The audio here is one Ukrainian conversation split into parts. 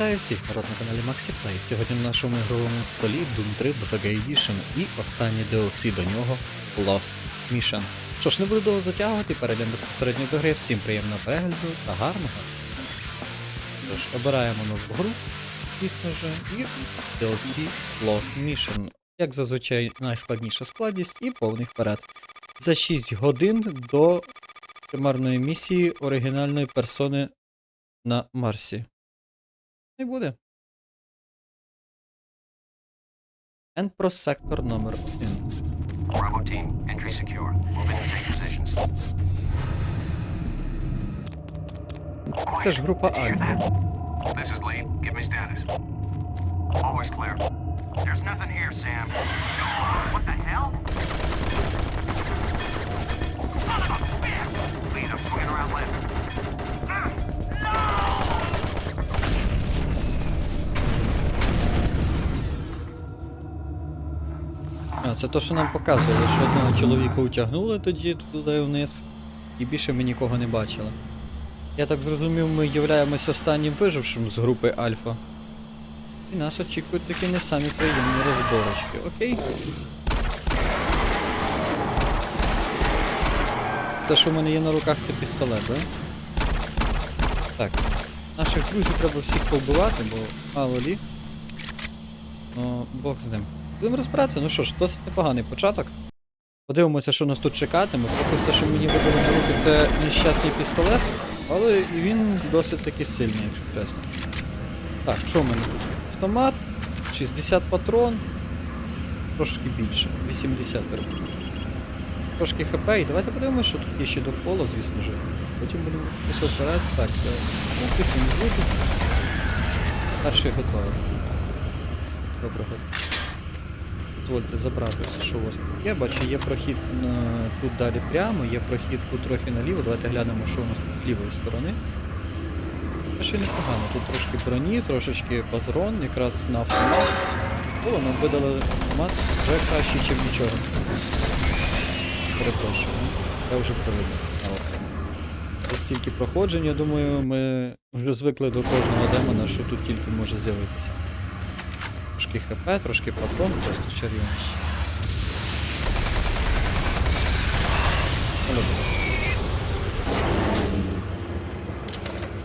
Вітаю всіх народ на каналі MaxiPlay. Сьогодні на нашому ігровому столі Doom 3 BFG Edition і останній DLC до нього Lost Mission. Що ж, не буду довго затягувати, перейдемо безпосередньо до гри. Всім приємного перегляду та гарного. Тож, обираємо нову гру, звісно ж, і DLC Lost Mission. Як зазвичай, найскладніша складність і повний вперед. За 6 годин до примарної місії оригінальної персони на Марсі. Не буде. Енпро сектор номер 1. Bravo team, entry secure. Move in and take positions. Це ж група Альфа. This is Lee. Give me status. Always clear. There's nothing here, Sam. What the hell? Lee, I'm swinging around left. Це то, що нам показували, що одного чоловіка утягнули тоді туди вниз, і більше ми нікого не бачили. Я так зрозумів, ми являємось останнім вижившим з групи Альфа. І нас очікують такі не самі приємні розборочки, окей? Те, що в мене є на руках, це пістолет, да? Так. Наших друзів треба всіх повбивати, бо мало лі. Ну, Бог з ним. Будемо розбиратися, ну що ж, досить непоганий початок. Подивимося, що нас тут чекатиме. Поки все, що мені видали на руки, це нещасний пістолет, але він досить таки сильний, якщо чесно. Так, що в мене тут? Автомат, 60 патрон, трошки більше, 80 перепрошую. Трошки хп, і давайте подивимося, що тут є ще довкола, звісно ж. Потім будемо рухатися вперед. Так, е, ну, не буду. Перший готовий. Доброго. Дозвольте забратися, що у вас тут є. Бачу, є прохід е, тут далі прямо, є прохід тут трохи наліво. Давайте глянемо, що у нас тут з лівої сторони. Ще непогано. Тут трошки броні, трошечки патрон, якраз на автомат. О, нам видали автомат вже краще, ніж нічого. Перепрошую, я вже привик знову. Стільки проходжень, я думаю, ми вже звикли до кожного демона, що тут тільки може з'явитися. Трошки хп, трошки патрон, просто чарівно.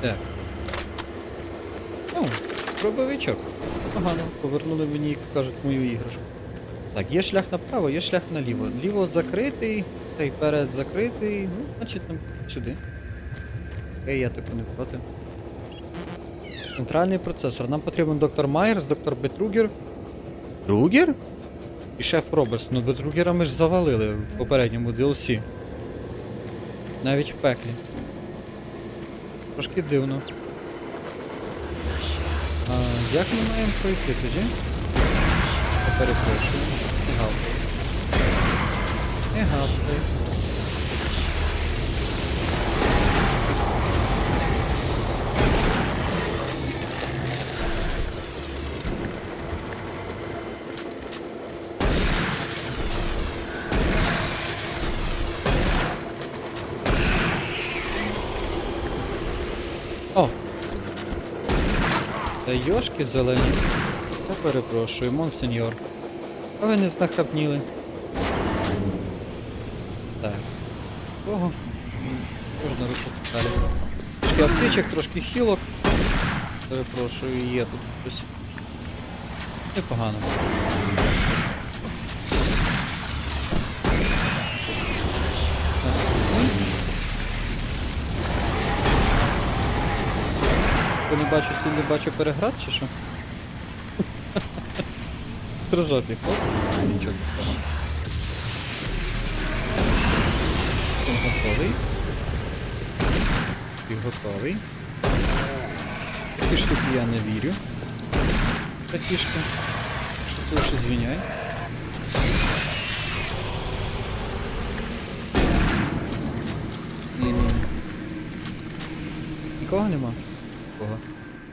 Так. О, пробовичок. Погано. Повернули мені, як кажуть, мою іграшку. Так, є шлях направо, є шлях наліво. Ліво закритий, та й перед закритий. Ну, значить нам сюди. Окей, я типу не проти. Центральний процесор. Нам потрібен доктор Майерс, доктор Бетругер. Другер? І шеф Робертс. Ну Бетругера ми ж завалили в попередньому DLC. Навіть в пеклі. Трошки дивно. А, як ми маємо пройти тоді? Я перепрошую. Не гавкай. Не гавкай. Йошки зелені. Та перепрошую, монсеньор. А ви не знахапніли. Так. Кого? Можна далі. Трошки аптечок, трошки хілок. Перепрошую, є тут хтось. Непогано. Я не бачу ціль, не бачу переград чи що? Трожопі хлопці, нічого страшного. Він готовий. І готовий. Такі штуки я не вірю. Братішка. Що ти лише звіняй. Ні, ні. Нікого нема? Кого?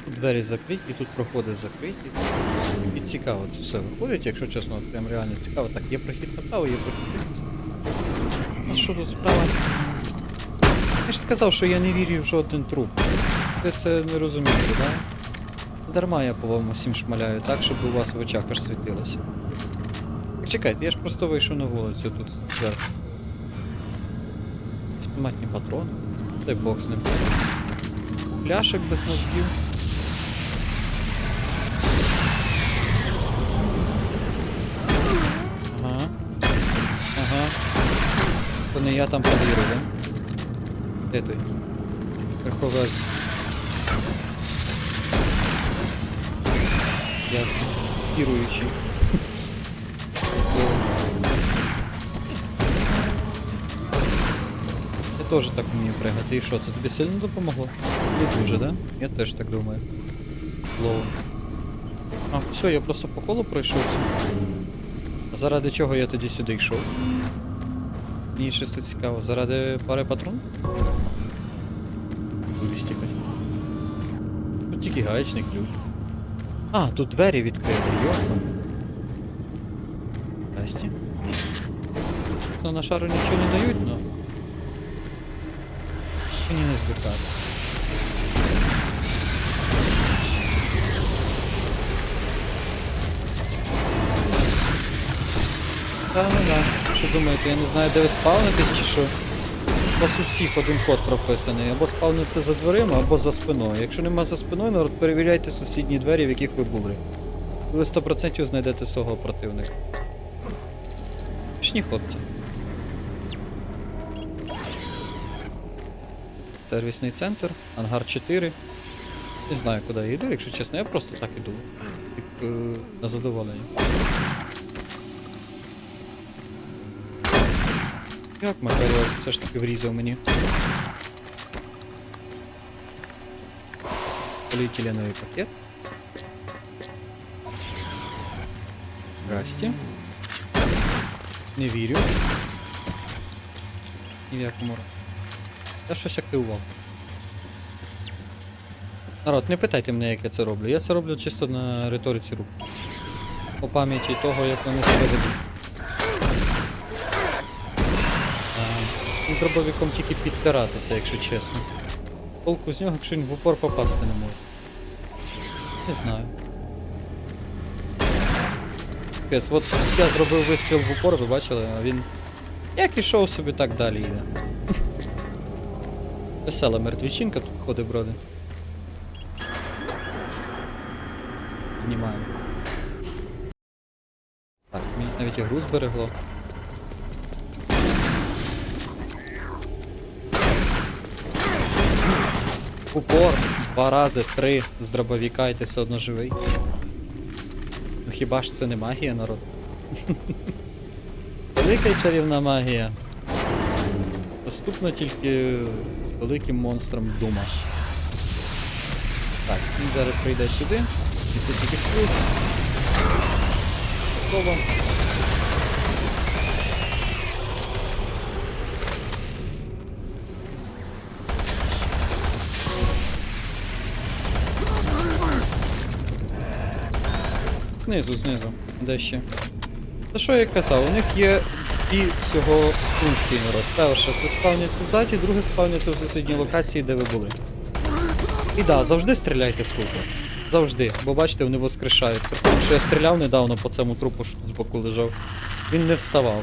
Тут двері закриті, тут проходи закриті. І цікаво це все виходить, якщо чесно, прям реально цікаво. Так, є прохід направо, є прохід. А що тут справа? Я ж сказав, що я не вірю в жоден труп. Ви це не розумієте, так? Да? Дарма я, по-моєму, всім шмаляю так, щоб у вас в очах аж світилося. Так чекайте, я ж просто вийшов на вулицю тут зверху. Автоматні патрони. Дай бог з ним. Пляшек без мозгів. Ага. Ага. То не я там провірив, да? Де той? Верховець. Ясно. Керуючий. Теж так вмію пригати. І що, це тобі сильно допомогло? Не дуже, да? Я теж так думаю. Лоу. А, все, я просто по колу пройшовся. Заради чого я тоді сюди йшов? Мені щось тут цікаво. Заради пари патрон? Якась. Тут тільки гаечний ключ. А, тут двері відкриті, йопа. Здрасте. На шару нічого не дають, но... Мені не звикати. Та ну да. Що думаєте, я не знаю, де ви спавнитесь чи що? У вас у всіх один код прописаний. Або спавниться за дверима, або за спиною. Якщо нема за спиною, народ, перевіряйте сусідні двері, в яких ви були. Ви 100% знайдете свого противника. Пішні хлопці. Сервісний центр, ангар 4. Не знаю, куди я йду, якщо чесно, я просто так іду. Як, е, на задоволення. Як Макарьов все ж таки врізав мені. Поліетиленовий пакет. Здрасте. Не вірю. Ні в якому разі. Я щось активував. Народ, не питайте мене, як я це роблю. Я це роблю чисто на риториці рук. По пам'яті того, як вони себе ведуть. Дробовиком тільки підпиратися, якщо чесно. Толку з нього, якщо він в упор попасти не може. Не знаю. Капець, от я зробив вистріл в упор, ви бачили, а він. Як ішов собі, так далі йде. Весела мертвічинка тут ходить броди. Піднімаємо. Так, мені навіть і гру зберегло. Упор, два рази, три з дробовіка і ти все одно живий. Ну хіба ж це не магія, народ? Велика чарівна магія. Доступна тільки великим монстрам Дума. Так, він зараз прийде сюди. І це тільки плюс. Готово. Знизу, знизу. Де ще? Та що я казав, у них є дві всього функції народ. Перша це спавняться ззаді, друге спавняться в сусідній локації, де ви були. І да, завжди стріляйте в трупи. Завжди. Бо бачите, вони воскрешають. Тому, що я стріляв недавно по цьому трупу, що тут збоку лежав. Він не вставав.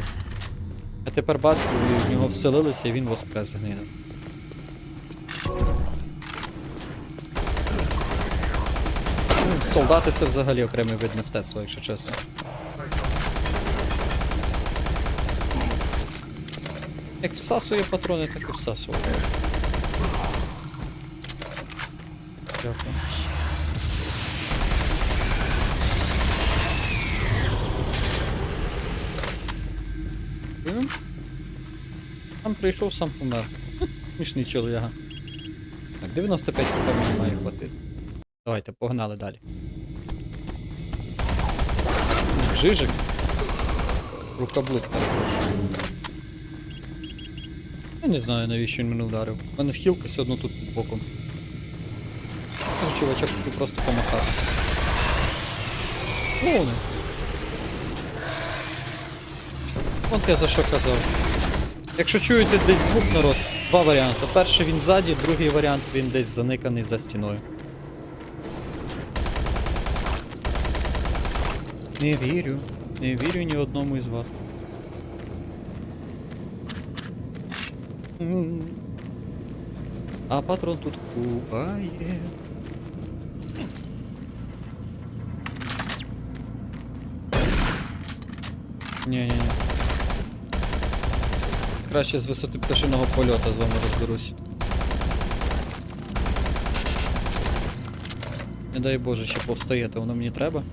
А тепер бац, в нього вселилися і він воскрес. Ну, Солдати це взагалі окремий вид мистецтва, якщо чесно. Як всасує патрони, так і всасує. Дякую. Сам прийшов, сам помер. Смішний чоловіга. Так, 95 хп мені має хватити. Давайте, погнали далі. Жижик. Рукоблуд, перепрошую. Я не знаю, навіщо він мене ударив. У мене вхілка все одно тут під боком. Може, чувачок хотів просто помахатися. Клоуни. От я за що казав. Якщо чуєте десь звук, народ, два варіанти. Перший він ззаді, другий варіант він десь заниканий за стіною. Не вірю. Не вірю ні одному із вас. А патрон тут купає. Ні-ні-ні. Краще з висоти пташиного польоту з вами розберусь. Не дай Боже, ще повстаєте, воно мені треба.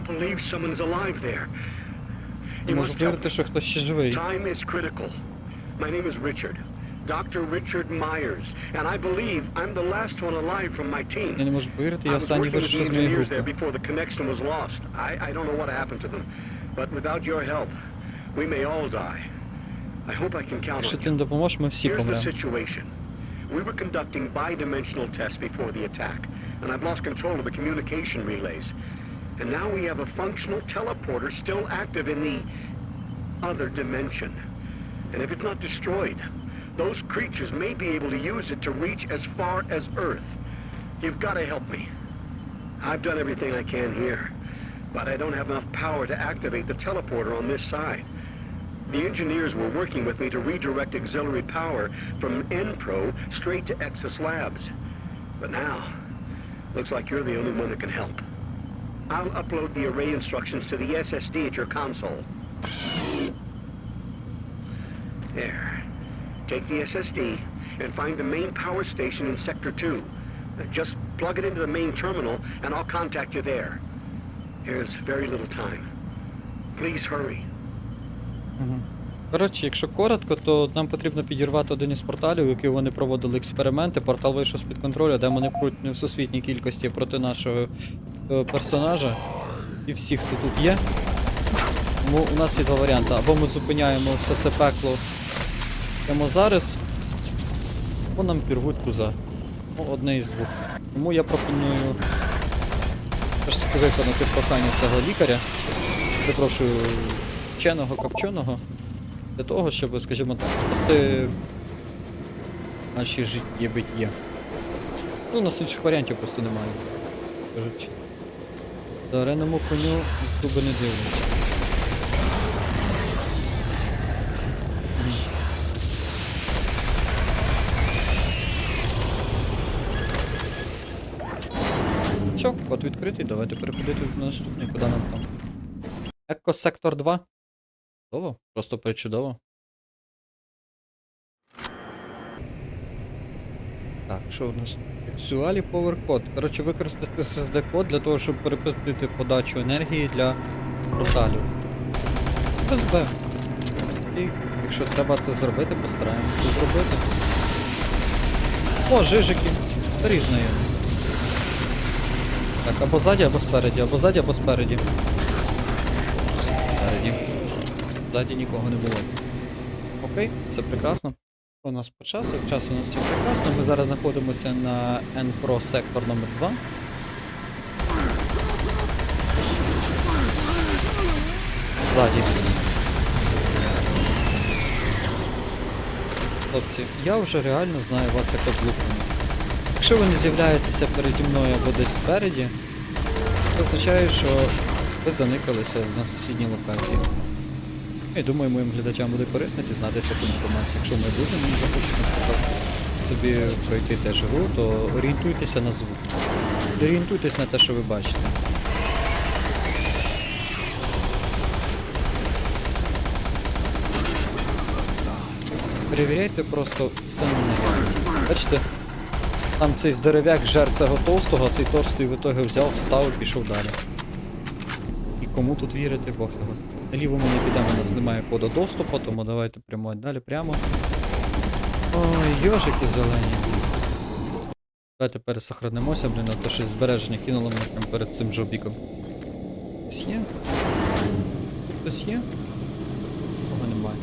can't believe someone's alive there. Не You можу must help повірити, me. що хтось ще живий. Time is critical. My name is Richard. Dr. Richard Myers, and I believe I'm the last one alive from my team. Я не можу повірити, I я was останній working with виживши the з моєї engineers there групи. before the connection was lost. I, I don't know what happened to them, but without your help, we may all die. I hope I can count Якщо on ти you. не допоможеш, ми всі Here's the помремо. situation. We were conducting bi-dimensional tests before the attack, and I've lost control of the communication relays. And now we have a functional teleporter still active in the other dimension. And if it's not destroyed, those creatures may be able to use it to reach as far as Earth. You've got to help me. I've done everything I can here, but I don't have enough power to activate the teleporter on this side. The engineers were working with me to redirect auxiliary power from NPRO straight to Exus Labs. But now, looks like you're the only one that can help. I'll upload the array instructions to the SSD at your console. There. Take the SSD and find the main power station in Sector 2. Uh, Just plug it into the main terminal and I'll contact you there. Here's very little time. Please hurry. Коротше, якщо коротко, то нам потрібно підірвати один із порталів, у який вони проводили експерименти. Портал вийшов з-під контролю, демони пруть не в всесвітній кількості проти нашого е, персонажа і всіх, хто тут є. Тому у нас є два варіанти. Або ми зупиняємо все це пекло прямо зараз, або нам пірвуть туза. Ну, одне із двох. Тому я пропоную все ж таки виконати прохання цього лікаря. Перепрошую, вченого копченого. Для того, щоб, скажімо так, спасти наші життя биття. Ну, у нас інших варіантів просто немає. Кажуть. Дареному коню зуби не дивляться. Все, код відкритий, давайте переходити на наступний, куди нам там. Екосектор 2. Чудово, просто причудово. Так, що у нас? Сексуалі Power Code. Коротше, використати SSD код для того, щоб перепустити подачу енергії для порталів. Б. І якщо треба це зробити, постараємось це зробити. О, жижики. Різно є. Так, або ззаді, або спереді, або ззаді, або спереді. Спереді. Ззаді нікого не було. Окей, це прекрасно. У нас по часу, час у нас все прекрасно. Ми зараз знаходимося на N-Pro сектор номер 2. Ззаді. Хлопці, я вже реально знаю вас як облуплений. Якщо ви не з'являєтеся переді мною або десь спереді, це означає, що ви заникалися на сусідній локації. І думаю, моїм глядачам буде корисно дізнатися таку інформацію. Якщо майбутньому вони захочуть, наприклад, собі пройти теж гру, то орієнтуйтеся на звук. Орієнтуйтесь на те, що ви бачите. Перевіряйте просто на наявність. Бачите, там цей здоровяк жер цього товстого, а цей товстий в ітогі взяв, встав і пішов далі. І кому тут вірити, Бог його знає. Наліво ми не підемо, у нас немає коду доступу, тому давайте прямо далі прямо. Ой, йожики зелені. Давайте пересохранимося, блін, а то щось збереження кинуло мене прямо перед цим жобіком. Хтось є? Хтось є? Кого немає.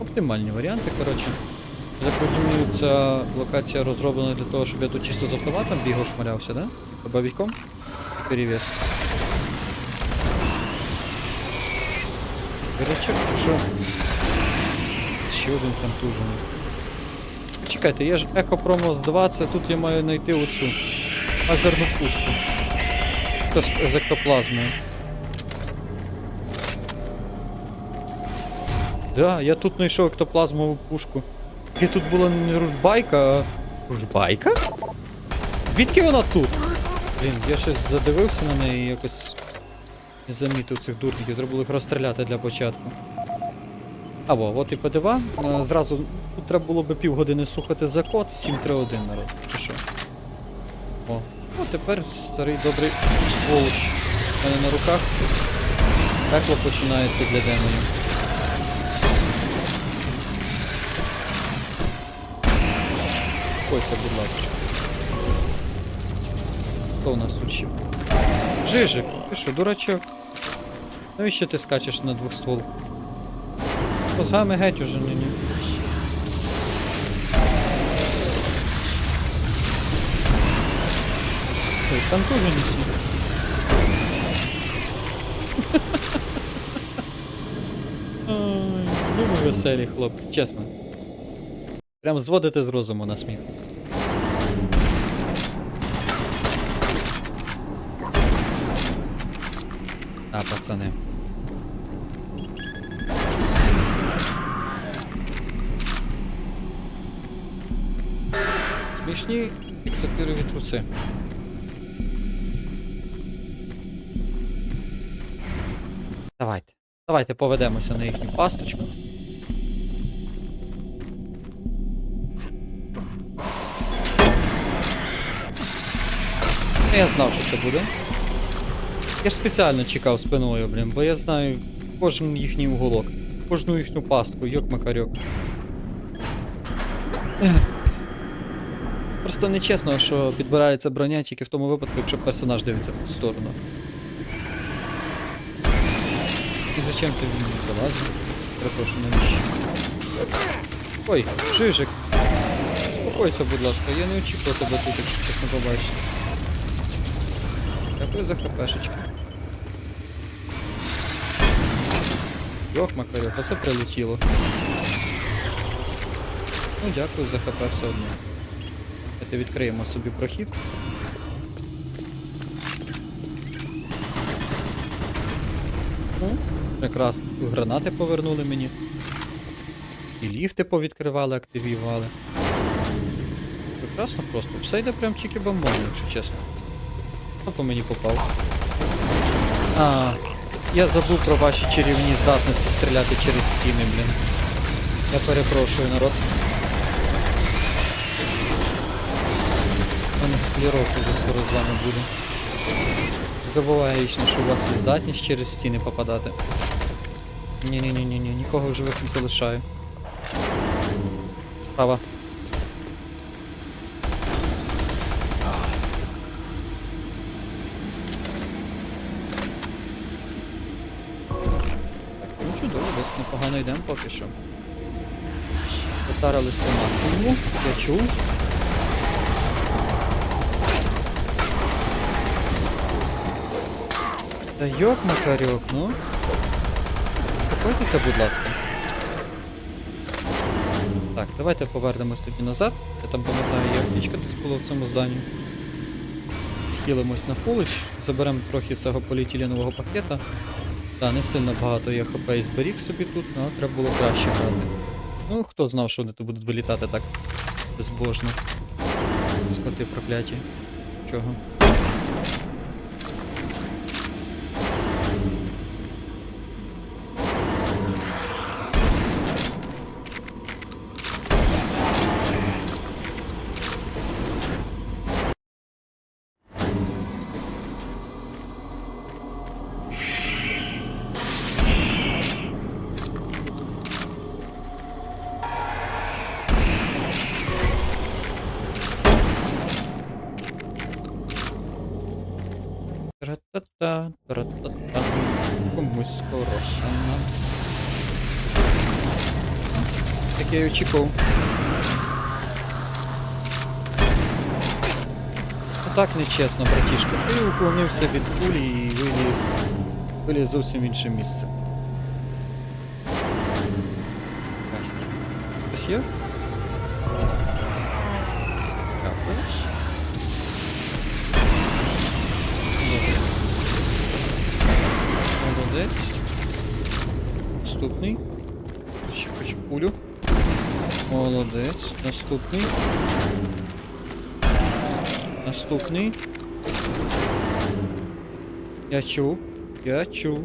Оптимальні варіанти, коротше. Я ця локація розроблена для того, щоб я тут чисто з автоматом бігав, шмалявся, да? Бабійком? Перевес. Горячок чи що? Ще один контужений. Чекайте, є ж Екопромос 20, тут я маю знайти оцю лазерну пушку. Хто з, ектоплазмою. Да, я тут знайшов ектоплазмову пушку. І тут була не ружбайка, а. Ружбайка? Звідки вона тут? Блін, я щось задивився на неї і якось не замітив цих дурників, треба було їх розстріляти для початку. А во, от і ПДВ. Е, Зразу треба було би півгодини слухати за код 731 народ, чи що. О, ну тепер старий добрий стволоч у мене на руках. Пекло починається для демонів. Спокойся, будь ласка. Хто у нас тут ще? Жижик, ти що, дурачок? Навіщо ти скачеш на двох ствол? Мозгами геть уже ні ні. Ой, там теж не всі. Ой, ну ви веселі хлопці, чесно. Прям зводите з розуму на сміх. А, пацани. Смішні фіксатирові труси. Давайте. Давайте поведемося на їхню пасточку. Я знав, що це буде. Я ж спеціально чекав спиною, блін, бо я знаю кожен їхній уголок, кожну їхню пастку, йок макарьок. Просто нечесно, що підбирається броня тільки в тому випадку, якщо персонаж дивиться в ту сторону. І зачем ти в мене прилазив? Перепрошую, навіщо? Ой, Жижик. Успокойся, будь ласка, я не очікував тебе тут, якщо чесно побачити. Дякую за хпшечки. Йох, Макарьок, оце прилетіло. Ну, дякую за хп все одно. Давайте відкриємо собі прохід. Ну, прекрасно. Гранати повернули мені. І ліфти повідкривали, активували. Прекрасно просто. Все йде прям чики бомбони, якщо чесно. Хто по мені попав? А, я забув про ваші чарівні здатності стріляти через стіни, блін. Я перепрошую, народ. У мене склероз уже скоро з вами буде. Забуваю вічно, що у вас є здатність через стіни попадати. Ні-ні-ні, ні нікого в живих не залишаю. Права. Йдемо поки що. Потарились по максимуму, я чув. Та йок макарьок, ну. Спокойтеся, будь ласка. Так, давайте повернемось тоді назад. Я там пам'ятаю, є аптечка десь була в цьому зданні. Хілимось на фулич, заберемо трохи цього поліетиленового пакета. Та, не сильно багато я хп і зберіг собі тут, але треба було краще брати. Ну, хто знав, що вони тут будуть вилітати так безбожно. Скоти прокляті. Чого? Тра-та-та, тра-та-та. Комусь скоро хана. Як я і очікував. Ну так нечесно, братішка. Ти уклонився від кулі і виліз, виліз зовсім в інше місце. Хтось є? Наступний. Ще хочу пулю. Молодець. Наступний. Наступний. Я чув. Я чув.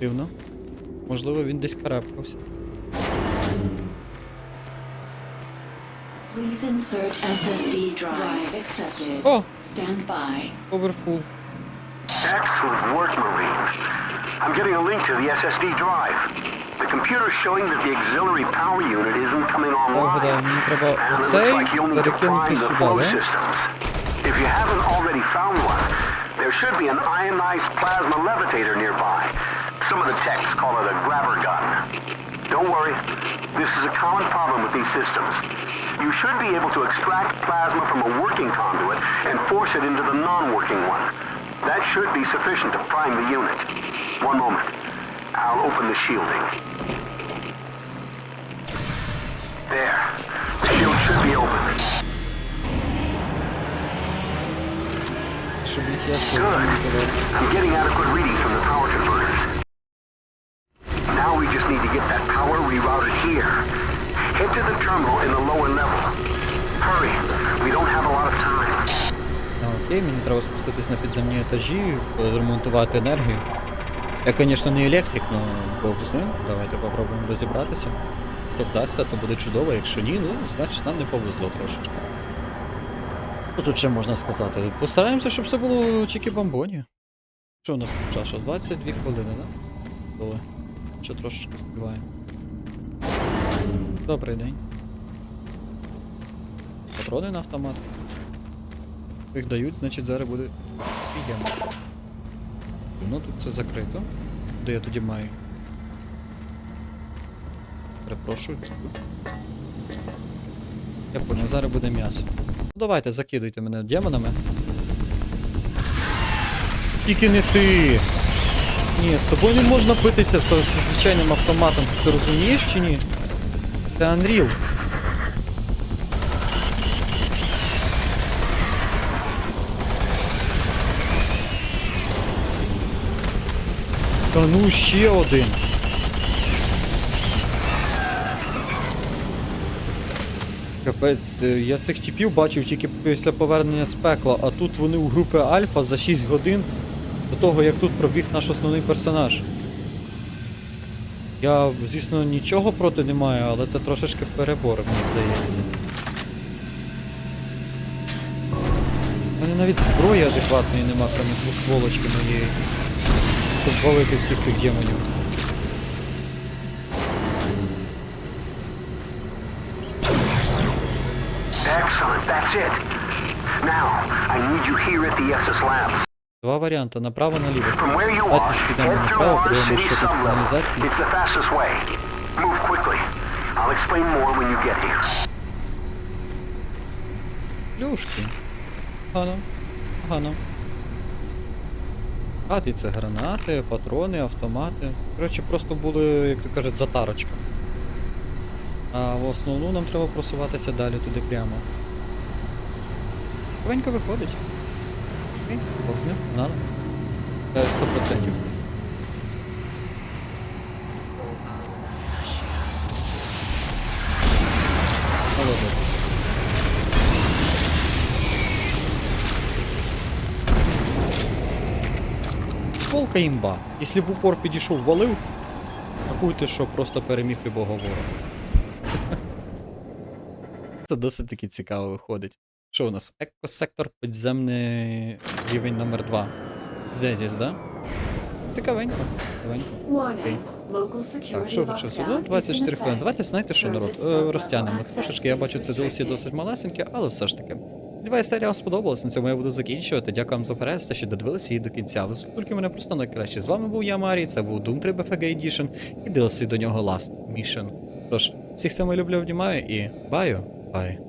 Дивно. Можливо, він десь карабкався. Please insert SSD drive accepted. О! Stand by. Powerful. Excellent work, Marine. I'm getting a link to the SSD drive. The computer's showing that the auxiliary power unit isn't coming Так, online. гадаю, мені треба And it looks оцей like you'll need to перекинути find the сюди, flow да? systems. If you haven't already found one, there should be an ionized plasma levitator nearby. Some of the techs call it a grabber gun. Don't worry, this is a common problem with these systems. you should be able to extract plasma from a working conduit and force it into the non-working one. That should be sufficient to prime the unit. One moment. I'll open the shielding. There. The shield should be open. Good. I'm getting adequate readings from the power converters. А, мені треба спуститись на підземні етажі, ремонтувати енергію. Я, звісно, не електрик, але ним. Давайте попробуємо розібратися. Якщо вдасться, то буде чудово, якщо ні, ну, значить нам не повезло трошечки. Що тут ще можна сказати? Постараємося, щоб все було чікі-бомбоні. Що у нас по часу? 22 хвилини, да? Коли? Ще трошечки співаємо. Добрий день. Патрони на автомат. Їх дають, значить зараз буде приємно. Ну тут це закрито. Де я тоді маю? Перепрошую. Я поняв, зараз буде м'ясо. Ну давайте, закидуйте мене демонами. Тільки не ти! Ні, з тобою не можна битися з звичайним автоматом, ти це розумієш чи ні? Це Unreal. Ну ще один. Капець, е, я цих типів бачив тільки після повернення з пекла, а тут вони у групи Альфа за 6 годин до того, як тут пробіг наш основний персонаж. Я, звісно, нічого проти не маю, але це трошечки перебор, мені здається. У мене навіть зброї адекватної нема, крім двостволочки моєї. Щоб валити всіх цих демонів. Excellent. That's it. Now, I need you here at the SS Labs. Два варіанти, направо-наліво. Давайте підемо направо, city що тут в каналізації. It's the fastest І це гранати, патрони, автомати. Коротше, просто були, як то кажуть, затарочка. А в основну нам треба просуватися далі туди прямо. Ковенько виходить. Окей, Бог з ним, гнали. Е, 100%. Молодець. Волка імба. Якщо в упор підійшов, валив, рахуйте, що просто переміг любого ворога. Це досить таки цікаво виходить. Що у нас? Екосектор підземний рівень номер 2 Зезіс, да? Цікавенько. Так, що ви що, ну, 24 хвилини. Давайте знаєте, що народ е, розтягнемо трошечки. Я бачу, це DLC досить малесеньке, але все ж таки. Сподіваюсь, серія вам сподобалась. На цьому я буду закінчувати. Дякую вам за перегляд, що додивилися її до кінця. Ви тільки мене просто найкраще. З вами був я, Марій, це був Doom 3 BFG Edition і DLC до нього Last Mission. Тож, всіх саме люблю, обнімаю і баю, бай.